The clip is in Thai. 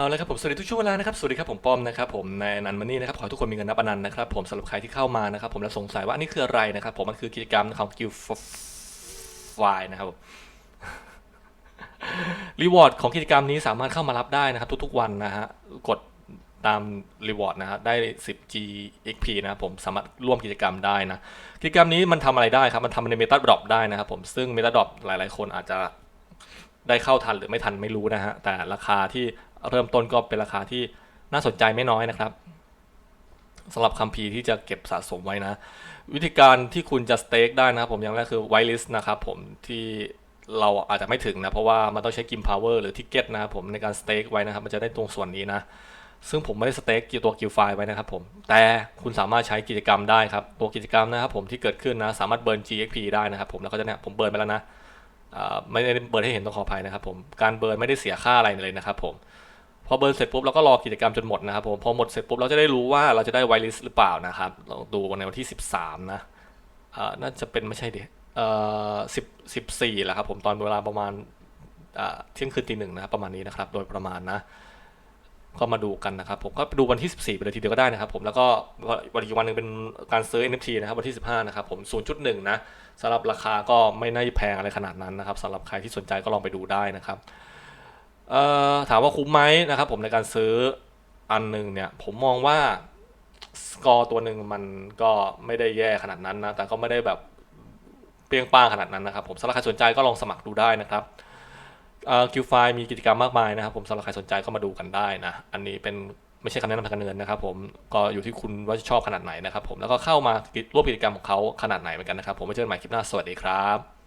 เอาละครับผมสวัสดีทุกช่วงเวลานะครับสวัสดีครับผมป้อมนะครับผมในนันมันนี่นะครับขอทุกคนมีเงินนับอนันต์นะครับผมสำหรับใครที่เข้ามานะครับผมแล้วสงสัยว่านนี้คืออะไรนะครับผมมันคือกิจกรรมของกิลไฟนะครับผมรีวอร์ดของกิจกรรมนี้สามารถเข้ามารับได้นะครับทุกๆวันนะฮะกดตามรีวอร์ดนะฮะได้ 10 GXP นะครับผมสามารถร่วมกิจกรรมได้นะกิจกรรมนี้มันทำอะไรได้ครับมันทำในเมตาดรอปได้นะครับผมซึ่งเมตาดรอปหลายๆ คนอาจจะได้เข้าทันหรือไม่ทันไม่รู้นะฮะแต่ราคาที่ เริ่มต้นก็เป็นราคาที่น่าสนใจไม่น้อยนะครับสำหรับคัมภีร์ที่จะเก็บสะสมไว้นะ วิธีการที่คุณจะสเต็กได้นะครับผมอย่างแรกคือไวลิสนะครับผมที่เราอาจจะไม่ถึงนะ เพราะว่ามันต้องใช้กิมพาวเวอร์หรือทิกเก็ตนะครับผมในการสเต็กไว้นะครับ มันจะได้ตรงส่วนนี้นะ ซึ่งผมไม่ได้สเต็กตัวกิลไฟไว้นะครับผมแต่คุณสามารถใช้กิจกรรมได้ครับ ตัวกิจกรรมนะครับผมที่เกิดขึ้นนะ สามารถเบิร์น GXP ได้นะครับผมแล้วก็จะเนี่ยผมเบิร์นไปแล้วนะไม่ได้เบิร์นให้เห็นต้องขออภัยนะครับผมการเบิร์นไม่ได้เสียค่าอะไรเลยนะครับผม พอเบิร์นเสร็จปุ๊บเราก็รอกิจกรรมจนหมดนะครับผมพอหมดเสร็จปุ๊บเราจะได้รู้ว่าเราจะได้ไวลิสหรือเปล่านะครับเราดูในวันที่ 13 นะอ่าน่าจะเป็นไม่ใช่ดิเอ่อสิบสิบสี่แหละครับผมตอนเวลาประมาณเที่ยงคืนตีหนึ่งนะครับประมาณนี้นะครับ โดยประมาณนะ ก็มาดูกันนะครับ ผมก็ดูวันที่ 14ไปเลยทีเดียวก็ได้นะครับ ผมแล้วก็วันอีกวันหนึ่งเป็นการซื้อ NFT นะครับวันที่ 15 นะครับผม 0.1 นะสำหรับราคาก็ไม่น่าแพงอะไรขนาดนั้นนะครับสำหรับใครที่สนใจก็ลองไปดูได้นะครับ ถามว่าคุ้มไหมนะครับผมในการซื้ออันหนึ่งเนี่ย ผมมองว่าสกอร์ตัวหนึ่งมันก็ไม่ได้แย่ขนาดนั้นนะ แต่ก็ไม่ได้แบบเปรี้ยงป้างขนาดนั้นนะครับผมสำหรับใครสนใจก็ลองสมัครดูได้นะครับคิวไฟมีกิจกรรมมากมายนะครับผมสำหรับใครสนใจก็มาดูกันได้นะ อันนี้เป็นไม่ใช่คำแนะนำทางการเงินนะครับผมก็อยู่ที่คุณว่าจะชอบขนาดไหนนะครับผมแล้วก็เข้ามาร่วมกิจกรรมของเขาขนาดไหนเหมือนกันนะครับ ผมไว้เจอกันใหม่คลิปหน้าสวัสดีครับ